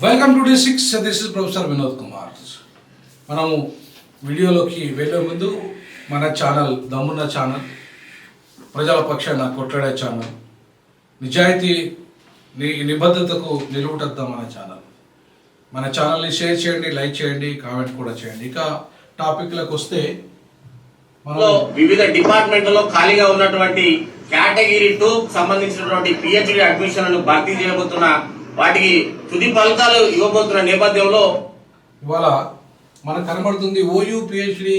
Welcome to day six this is professor Vinod Kumar మనము వీడియోలోకి వెళ్ళే ముందు మన ఛానల్ దమ్మున్న ఛానల్ ప్రజల పక్షాన కొట్లాడే ఛానల్ నిజాయితీ నిబద్ధతకు నిలువుటద్దాం మన ఛానల్ మన ఛానల్ని షేర్ చేయండి లైక్ చేయండి కామెంట్ కూడా చేయండి. ఇక టాపిక్లకు వస్తే లో వివిధ డిపార్ట్మెంట్లలో ఖాళీగా ఉన్నటువంటి కేటగిరీ టూ సంబంధించినటువంటి పిహెచ్డి అడ్మిషన్లను భర్తీ చేయబోతున్న వాటికి తుది ఫలితాలు ఇవ్వబోతున్న నేపథ్యంలో ఇవాళ మనకు కనబడుతుంది ఓయూ పిహెచ్డి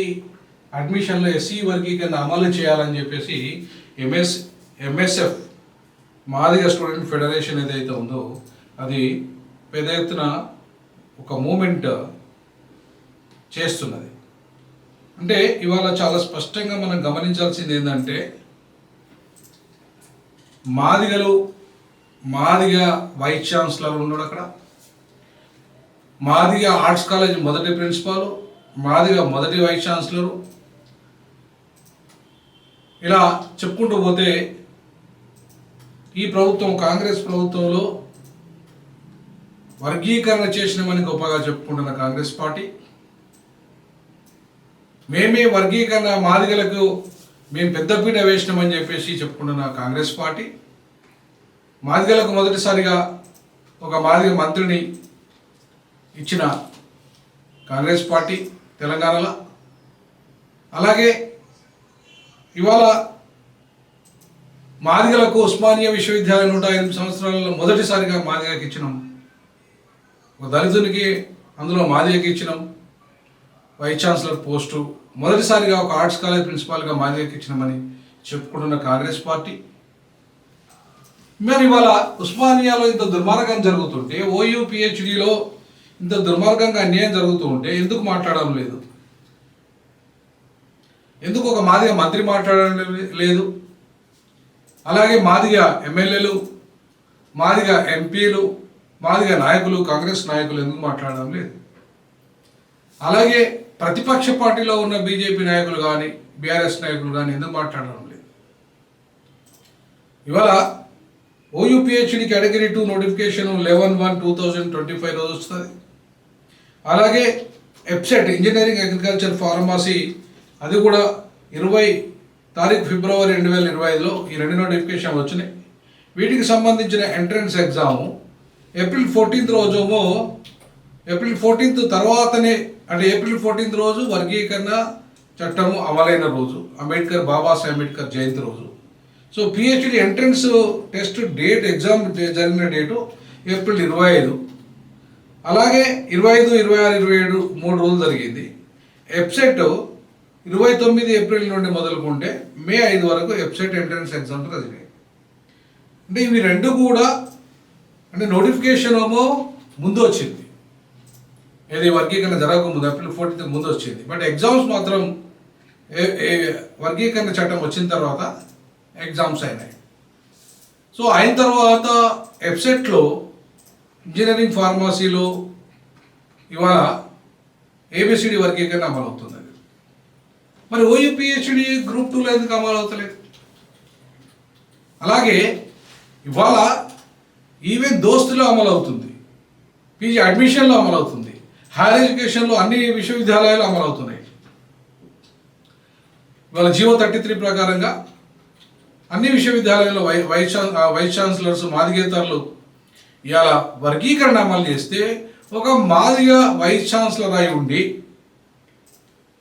అడ్మిషన్లో ఎస్సీ వర్గీకరణ అమలు చేయాలని చెప్పేసి MS MSF Madiga student federation ఏదైతే ఉందో అది పెద్ద ఎత్తున ఒక మూమెంట్ చేస్తున్నది. అంటే ఇవాళ చాలా స్పష్టంగా మనం గమనించాల్సింది ఏంటంటే మాదిగలు మాదిగా వైస్ ఛాన్సలర్ ఉన్నాడు అక్కడ. మాదిగా ఆర్ట్స్ కాలేజ్ మొదటి ప్రిన్సిపాల్ మాదిగా మొదటి వైస్ ఛాన్సలరు. ఇలా చెప్పుకుంటూ పోతే ఈ ప్రభుత్వం కాంగ్రెస్ ప్రభుత్వంలో వర్గీకరణ చేసినామని గొప్పగా చెప్పుకుంటున్న కాంగ్రెస్ పార్టీ. మేమే వర్గీకరణ మాదిగలకు మేము పెద్దపీట వేసినామని చెప్పేసి చెప్పుకుంటున్న కాంగ్రెస్ పార్టీ. మాదిగలకు మొదటిసారిగా ఒక మాదిగ మంత్రిని ఇచ్చిన కాంగ్రెస్ పార్టీ తెలంగాణలో. అలాగే ఇవాళ మాదిగలకు ఉస్మానియా విశ్వవిద్యాలయం నూట ఎనిమిది సంవత్సరాలలో మొదటిసారిగా మాదిగకి ఇచ్చినాం. ఒక దళితునికి అందులో మాదిగకి ఇచ్చినాం. వైస్ ఛాన్సలర్ పోస్టు మొదటిసారిగా ఒక ఆర్ట్స్ కాలేజ్ ప్రిన్సిపాల్గా మాదిగకి ఇచ్చినామని చెప్పుకుంటున్న కాంగ్రెస్ పార్టీ. మరి ఇవాళ ఉస్మానియాలో ఇంత దుర్మార్గం జరుగుతుంటే ఓయూ పిహెచ్డిలో ఇంత దుర్మార్గంగా అన్యాయం జరుగుతూ ఉంటే ఎందుకు మాట్లాడడం లేదు? ఎందుకు ఒక మాదిగా మంత్రి మాట్లాడడం లేదు? అలాగే మాదిగా ఎమ్మెల్యేలు మాదిగా ఎంపీలు మాదిగా నాయకులు కాంగ్రెస్ నాయకులు ఎందుకు మాట్లాడడం లేదు? అలాగే ప్రతిపక్ష పార్టీలో ఉన్న బీజేపీ నాయకులు కానీ బీఆర్ఎస్ నాయకులు కానీ ఎందుకు మాట్లాడడం లేదు? ఇవాళ OU PhD category two notification eleven one two thousand twenty five రోజు వస్తుంది. అలాగే ఎప్సెట్ ఇంజనీరింగ్ అగ్రికల్చర్ ఫార్మసీ అది కూడా ఇరవై తారీఖు ఫిబ్రవరి రెండు వేల ఇరవై ఐదులో ఈ రెండు నోటిఫికేషన్ వచ్చినాయి. వీటికి సంబంధించిన ఎంట్రన్స్ ఎగ్జాము ఏప్రిల్ ఫోర్టీన్త్ రోజేమో ఏప్రిల్ ఫోర్టీన్త్ తర్వాతనే అంటే ఏప్రిల్ ఫోర్టీన్త్ రోజు వర్గీకరణ చట్టము అమలైన రోజు అంబేద్కర్ బాబాసాహెబ్ అంబేద్కర్ జయంతి రోజు. So PhD entrance test date exam జరిగిన డేటు ఏప్రిల్ ఇరవై ఐదు అలాగే ఇరవై ఐదు ఇరవై ఆరు ఇరవై ఏడు మూడు రోజులు జరిగింది. వెబ్సైట్ ఇరవై తొమ్మిది ఏప్రిల్ నుండి మొదలుకుంటే మే ఐదు వరకు వెబ్సైట్ ఎంట్రన్స్ ఎగ్జామ్ జరిగాయి అంటే ఇవి రెండు కూడా అంటే నోటిఫికేషన్ ఏమో ముందు వచ్చింది. ఏది వర్గీకరణ జరగకముందు ఏప్రిల్ ఫోర్టీన్త్ ముందు వచ్చింది. బట్ ఎగ్జామ్స్ మాత్రం వర్గీకరణ చట్టం వచ్చిన తర్వాత ఎగ్జామ్స్ అయినాయి. సో అయిన తర్వాత ఎఫ్సెట్లో ఇంజనీరింగ్ ఫార్మసీలో ఇవాళ ఏబిసిడి వర్గీకరణ అమలు అవుతుంది మరి ఓయూపీహెచ్డి గ్రూప్ టూలో ఎందుకు అమలు అవుతలేదు అలాగే ఇవాళ ఈవెన్ దోస్తులో అమలు అవుతుంది పీజీ అడ్మిషన్లో అమలు అవుతుంది హైయర్ ఎడ్యుకేషన్లో అన్ని విశ్వవిద్యాలయాలు అమలు అవుతున్నాయి ఇవాళ జీవో థర్టీ త్రీ ప్రకారంగా అన్ని విశ్వవిద్యాలయాల్లో వై వైస్ వైస్ ఛాన్సలర్స్ మాదిగేతరులు ఇవాళ వర్గీకరణ అమలు చేస్తే ఒక మాదిగ వైస్ ఛాన్సలర్ అయి ఉండి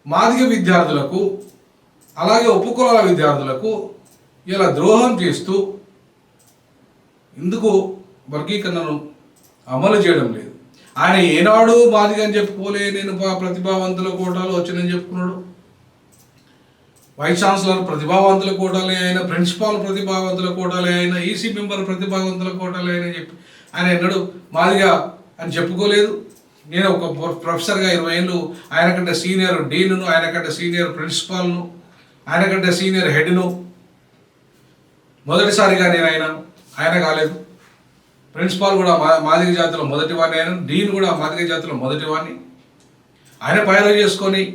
మాదిగ విద్యార్థులకు అలాగే ఉపకులాల విద్యార్థులకు ఇలా ద్రోహం చేస్తూ ఎందుకు వర్గీకరణను అమలు చేయడం లేదు? ఆయన ఏనాడు మాదిగ అని చెప్పుకోలే నేను ప్రతిభావంతుల కోటాలో వచ్చినని చెప్పుకున్నాడు. వైస్ ఛాన్సలర్ ప్రతిభావంతులు కోటాలే అయినా ప్రిన్సిపాల్ ప్రతిభావంతుల కోటాలే అయినా ఈసీ మెంబర్ ప్రతిభావంతులు కూడాలే అని చెప్పి ఆయన ఎన్నడూ మాదిగా అని చెప్పుకోలేదు. నేను ఒక ప్రొ- ప్రొఫెసర్గా ఇరవై ఏళ్ళు ఆయన కంటే సీనియర్ డీన్ను ఆయన కంటే సీనియర్ ప్రిన్సిపాల్ను ఆయన కంటే సీనియర్ హెడ్ను మొదటిసారిగా నేను ఆయన ఆయన కాలేదు. ప్రిన్సిపాల్ కూడా మా మాదిక జాతిలో మొదటివాడిని ఆయన డీన్ కూడా మాదిక జాతిలో మొదటివాడిని. ఆయన పైన చేసుకొని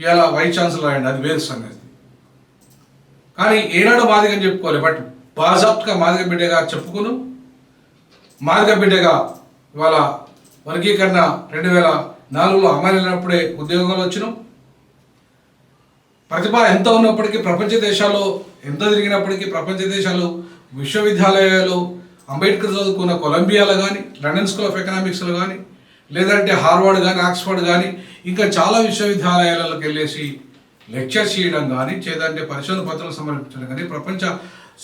ఇవాళ వైస్ ఛాన్సలర్ అయ్యండి అది వేరు సంగతి. కానీ ఏనాడు మాదిగని చెప్పుకోవాలి బట్ బాజాప్ట్గా మాదిగ బిడ్డగా చెప్పుకును. మాదిగ బిడ్డగా ఇవాళ వర్గీకరణ రెండు వేల నాలుగులో అమలైనప్పుడే ఉద్యోగాలు వచ్చినాం. ప్రతిభ ఎంత ఉన్నప్పటికీ ప్రపంచ దేశాల్లో ఎంత తిరిగినప్పటికీ ప్రపంచ దేశాలు విశ్వవిద్యాలయాలు అంబేద్కర్ చదువుకున్న కొలంబియాలో కానీ లండన్ స్కూల్ ఆఫ్ ఎకనామిక్స్లో కానీ లేదంటే హార్వర్డ్ కానీ ఆక్స్ఫర్డ్ కానీ ఇంకా చాలా విశ్వవిద్యాలయాలకు వెళ్ళేసి లెక్చర్స్ చేయడం కానీ చేదంటే పరిశోధన పత్రాలు సమర్పించడం కానీ ప్రపంచ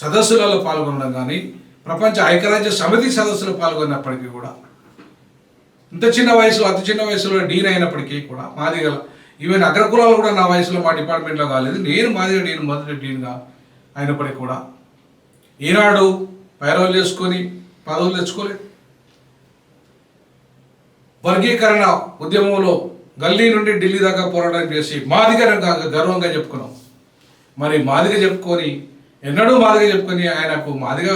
సదస్సులలో పాల్గొనడం కానీ ప్రపంచ ఐక్యరాజ్య సమితి సదస్సులో పాల్గొన్నప్పటికీ కూడా ఇంత చిన్న వయసులో అతి చిన్న వయసులో డీన్ అయినప్పటికీ కూడా మాదిగల ఈవెన్ అగ్రకులాలు కూడా నా వయసులో మా డిపార్ట్మెంట్లో కాలేదు. నేను మాదిగ డీన్ మొదటి డీన్గా అయినప్పటికీ కూడా ఈనాడు పైరోలు చేసుకొని పదవులు తెచ్చుకోలేదు. వర్గీకరణ ఉద్యమంలో గల్లీ నుండి ఢిల్లీ దాకా పోరాటం చేసి మాదిగా కాక గర్వంగా చెప్పుకున్నాం. మరి మాదిగ చెప్పుకొని ఎన్నడూ మాదిగ చెప్పుకొని ఆయనకు మాదిగ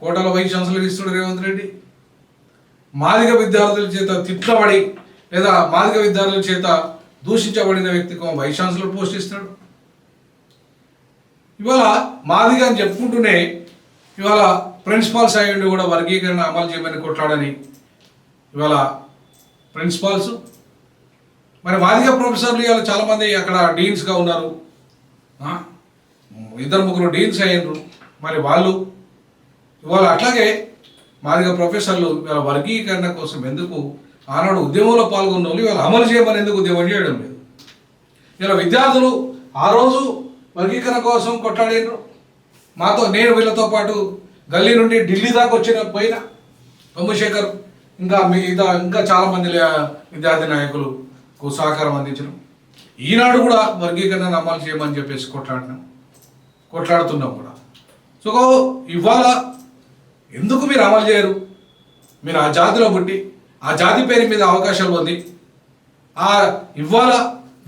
కోటల వైస్ ఛాన్సలర్ ఇస్తున్నాడు రేవంత్ రెడ్డి. మాదిగ విద్యార్థుల చేత తిట్లబడి లేదా మాదిగ విద్యార్థుల చేత దూషించబడిన వ్యక్తికి వైస్ ఛాన్సలర్ పోస్ట్ ఇస్తాడు ఇవాళ మాదిగ అని చెప్పుకుంటూనే ఇవాళ ప్రిన్సిపాల్ అయ్యండి కూడా వర్గీకరణ అమలు చేయమని కొట్లాడని ఇవాళ ప్రిన్సిపాల్స్. మరి మాదిగ ప్రొఫెసర్లు ఇవాళ చాలామంది అక్కడ డీన్స్గా ఉన్నారు. ఇద్దరు ముగ్గురు డీన్స్ అయ్యారు మరి వాళ్ళు? ఇవాళ అట్లాగే మాదిగ ప్రొఫెసర్లు ఇవాళ వర్గీకరణ కోసం ఎందుకు ఆనాడు ఉద్యమంలో పాల్గొన్న వాళ్ళు ఇవాళ అమలు చేయమని ఎందుకు ఉద్యమం చేయడం లేదు? ఇలా విద్యార్థులు ఆ రోజు వర్గీకరణ కోసం కొట్లాడినారు మాతో నేను వీళ్ళతో పాటు గల్లీ నుండి ఢిల్లీ దాకా వచ్చిన పోయిన సోమశేఖర్. ఇంకా మిగతా ఇంకా చాలామంది విద్యార్థి నాయకులకు సహకారం అందించడం. ఈనాడు కూడా వర్గీకరణ అమలు చేయమని చెప్పేసి కొట్లాడినాం. కొట్లాడుతున్నాం కూడా. సో ఇవాళ ఎందుకు మీరు అమలు చేయరు? మీరు ఆ జాతిలో పుట్టి ఆ జాతి పేరు మీద అవకాశాలు పొంది ఆ ఇవాళ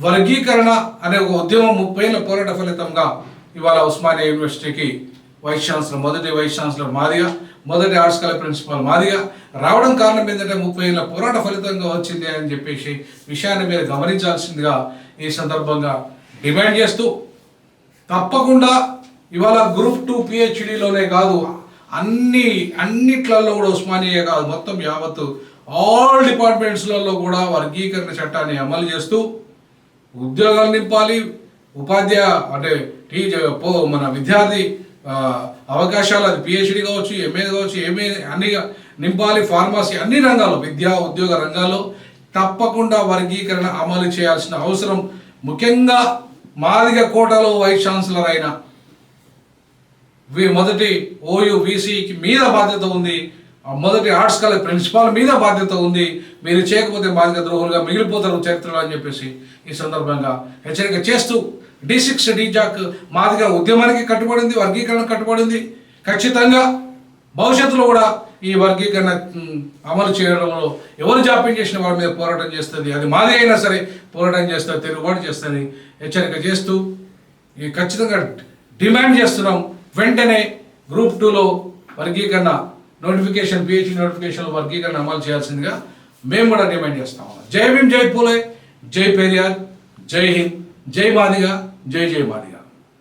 వర్గీకరణ అనే ఒక ఉద్యమం ముప్పై ఏళ్ళ పోరాట ఫలితంగా ఇవాళ ఉస్మానియా యూనివర్సిటీకి వైస్ ఛాన్సలర్ మొదటి వైస్ ఛాన్సలర్ మాదిగా మొదటి ఆర్ట్స్ కాలేజ్ ప్రిన్సిపాల్ మాదిగా. రావడం కారణం ఏంటంటే ముప్పై ఏళ్ళ పోరాట ఫలితంగా వచ్చింది అని చెప్పేసి విషయాన్ని మీరు గమనించాల్సిందిగా ఈ సందర్భంగా డిమాండ్ చేస్తూ తప్పకుండా ఇవాళ గ్రూప్ టూ పిహెచ్డిలోనే కాదు అన్ని అన్నిట్లలో కూడా ఉస్మానియా కాదు మొత్తం యావత్తు ఆల్ డిపార్ట్మెంట్స్లలో కూడా వర్గీకరణ చట్టాన్ని అమలు చేస్తూ ఉద్యోగాలు నింపాలి. ఉపాధ్యాయ అంటే టీచర్ మన విద్యార్థి అవకాశాలు అది పిహెచ్డి కావచ్చు ఎంఏ కావచ్చు ఎంఏ అన్ని నింపాలి ఫార్మసీ అన్ని రంగాల్లో విద్యా ఉద్యోగ రంగాల్లో తప్పకుండా వర్గీకరణ అమలు చేయాల్సిన అవసరం ముఖ్యంగా మాదిగ కోటలో వైస్ ఛాన్సలర్ అయిన వి- మొదటి ఓయూ వీసీకి మీద బాధ్యత ఉంది. ఆ మొదటి ఆర్ట్స్ కాలేజ్ ప్రిన్సిపాల్ మీద బాధ్యత ఉంది. మీరు చేయకపోతే బాధ్యత ద్రోహులుగా మిగిలిపోతారు చరిత్రలో అని చెప్పేసి ఈ సందర్భంగా హెచ్చరిక చేస్తూ డి సిక్స్ డీజాక్ మాదిగా ఉద్యమానికి కట్టుబడింది వర్గీకరణ కట్టుబడింది. ఖచ్చితంగా భవిష్యత్తులో కూడా ఈ వర్గీకరణ అమలు చేయడంలో ఎవరు జాప్యం చేసిన వారి మీద పోరాటం చేస్తుంది. అది మాది అయినా సరే పోరాటం చేస్తుంది తిరుగుబాటు చేస్తుంది. హెచ్చరిక చేస్తూ ఈ ఖచ్చితంగా డిమాండ్ చేస్తున్నాం. వెంటనే గ్రూప్ టూలో వర్గీకరణ నోటిఫికేషన్ పిహెచ్ నోటిఫికేషన్ వర్గీకరణ అమలు చేయాల్సిందిగా మేము కూడా డిమాండ్ చేస్తాం. జై భీమ్ జై పూలే జై పెరియార్ జై హింద్ జై మాదిగా. జై జయ మాదిగా.